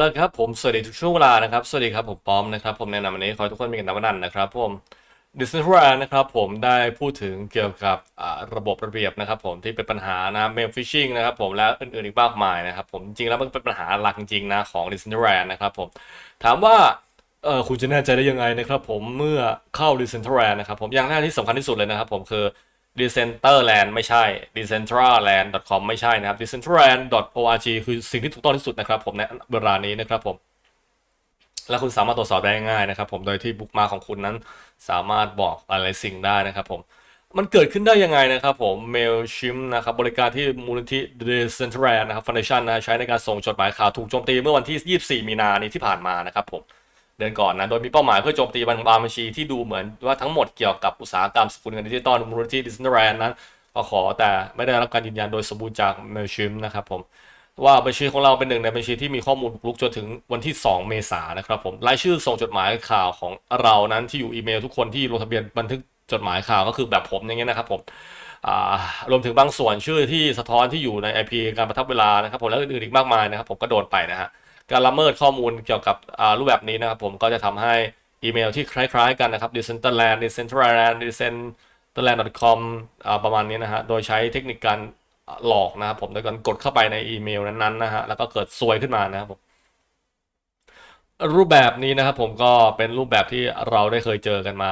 แล้วครับผมสวัสดีทุกช่วงเวลานะครับ สวัสดีครับผมป้อมนะครับ ผมแนะนำวันนี้ขอให้ทุกคนมีกันนับนันนะครับผมดิสนีย์นะครับผมได้พูดถึงเกี่ยวกับระบบระเบียบนะครับผมที่เป็นปัญหานะเมลฟิชชิงนะครับผมและอื่นๆอีกมากมายนะครับผมจริงๆแล้วมันเป็นปัญหาหลักจริงนะของดิสนีย์นะครับผมถามว่าเออคุณจะแน่ใจได้ยังไงนะครับผมเมื่อเข้าดิสนีย์นะครับผมอย่างแรกที่สำคัญที่สุดเลยนะครับผมคือ Decentraland ไม่ใช่ Decentraland.com ไม่ใช่นะครับ Decentraland.org คือสิ่งที่ถูกต้องที่สุดนะครับผมในเวลานี้นะครับผม และคุณสามารถตรวจสอบได้ง่ายนะครับ ผมโดยที่บุ๊กมาของคุณนั้นสามารถบอกอะไรสิ่งได้นะครับผมมันเกิดขึ้นได้ยังไงนะครับผม Mailchimp นะครับบริการที่มูลนิธิ Decentraland นะครับ Foundation นะใช้ในการส่งจดหมายข่าวถูกโจมตีเมื่อวันที่ 24 มีนานี้ที่ผ่านมานะครับผม เดือนก่อนนะ โดยมีเป้าหมายเพื่อโจมตีบัญชีที่ดูเหมือนว่าทั้งหมดเกี่ยวกับอุตสาหกรรมสกุลเงินดิจิตอลมูลนิธิดิสนีย์แลนด์นั้นก็ขอแต่ไม่ได้รับการยืนยันโดยสมบูรณ์จาก Mailchimp นะครับผมว่าบัญชีของเราเป็นหนึ่งในบัญชีที่มีข้อมูลบุกรุกจนถึงวันที่ 2 เมษายนนะครับผมรายชื่อส่งจดหมายข่าวของเรานั้นที่อยู่อีเมลทุกคนที่ลงทะเบียนบันทึกจดหมายข่าวก็คือแบบผมอย่างเงี้ยนะครับผมรวมถึงบางส่วนชื่อที่สะท้อนที่อยู่ใน IP การประทับเวลานะครับผมและอื่นๆอีกมากมายนะครับผมก็โดนไปนะฮะ การละเมิดข้อมูลเกี่ยวกับรูปแบบนี้นะครับผมก็จะทำให้อีเมลที่คล้ายๆกันนะครับ decentraland decentraland decentraland.com อ่าประมาณนี้นะฮะ โดยใช้เทคนิคการหลอกนะครับผมโดยการกดเข้าไปในอีเมลนั้นๆนะฮะ แล้วก็เกิดซวยขึ้นมานะครับผมรูปแบบนี้นะครับผมก็เป็นรูปแบบที่เราได้เคยเจอกันมา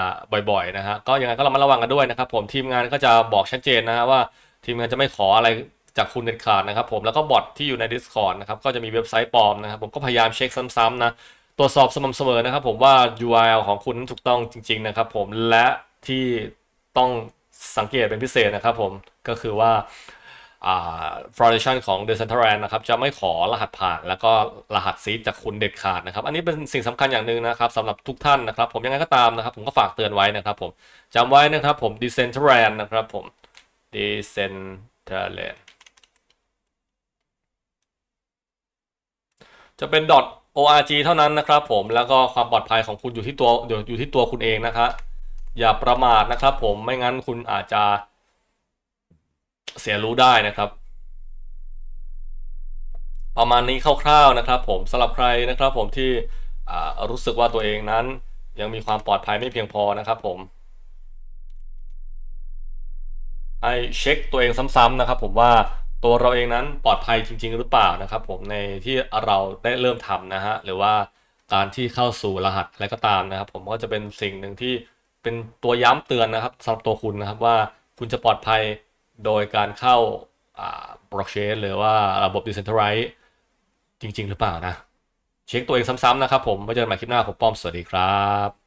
บ่อยๆนะฮะก็ยังไงก็ระมัดระวังกันด้วยนะครับผมทีมงานก็จะบอกชัดเจนนะฮะว่าทีมงานจะไม่ขออะไร จากคุณเด็ดขาดนะครับผมแล้วก็บอทที่อยู่ใน Discord นะครับก็จะมีเว็บไซต์ปลอมนะครับผมก็พยายามเช็คซ้ำๆนะตรวจสอบสม่ำเสมอนะครับผมว่า URL ของคุณถูกต้องจริง ๆ นะครับผมและที่ต้องสังเกตเป็นพิเศษนะครับผมก็คือว่าอ่า foundation ของ Decentraland นะครับจะไม่ขอรหัสผ่านแล้วก็รหัสซีจากคุณเด็ดขาดนะครับ อันนี้เป็นสิ่งสำคัญอย่างหนึ่งนะครับสำหรับทุกท่านนะครับ ผมยังไงก็ตามนะครับ ผมก็ฝากเตือนไว้นะครับผมจำไว้นะครับผม Decentraland นะครับผม Decentraland จะเป็น .org เท่านั้นนะครับ ผมแล้วก็ความปลอดภัยของคุณอยู่ที่ตัวเดี๋ยวอยู่ที่ตัวคุณเองนะครับอย่าประมาทนะครับ ผมไม่งั้นคุณอาจจะ เสียรู้ได้นะครับ ประมาณนี้คร่าวๆนะครับ ผมสำหรับใครนะครับ ผมที่รู้สึกว่าตัวเองนั้น ยังมีความปลอดภัยไม่เพียงพอนะครับ ผมให้เช็คตัวเองซ้ำๆนะครับ ผมว่า ตัวเราเองนั้นปลอดภัยจริง ๆ หรือเปล่านะครับ ผมในที่เราได้เริ่มทำนะฮะหรือว่าการที่เข้าสู่รหัสอะไรก็ตามนะครับ ผมก็จะเป็นสิ่งหนึ่งที่เป็นตัวย้ำเตือนนะครับสำหรับตัวคุณนะครับว่าคุณจะปลอดภัยโดยการเข้าอ่าบล็อกเชนหรือว่าระบบดิเซนทรัลไรจริง ๆ หรือเปล่านะ เช็คตัวเองซ้ำๆนะครับผมไว้เจอกันใหม่คลิปหน้าผมป้อมสวัสดีครับ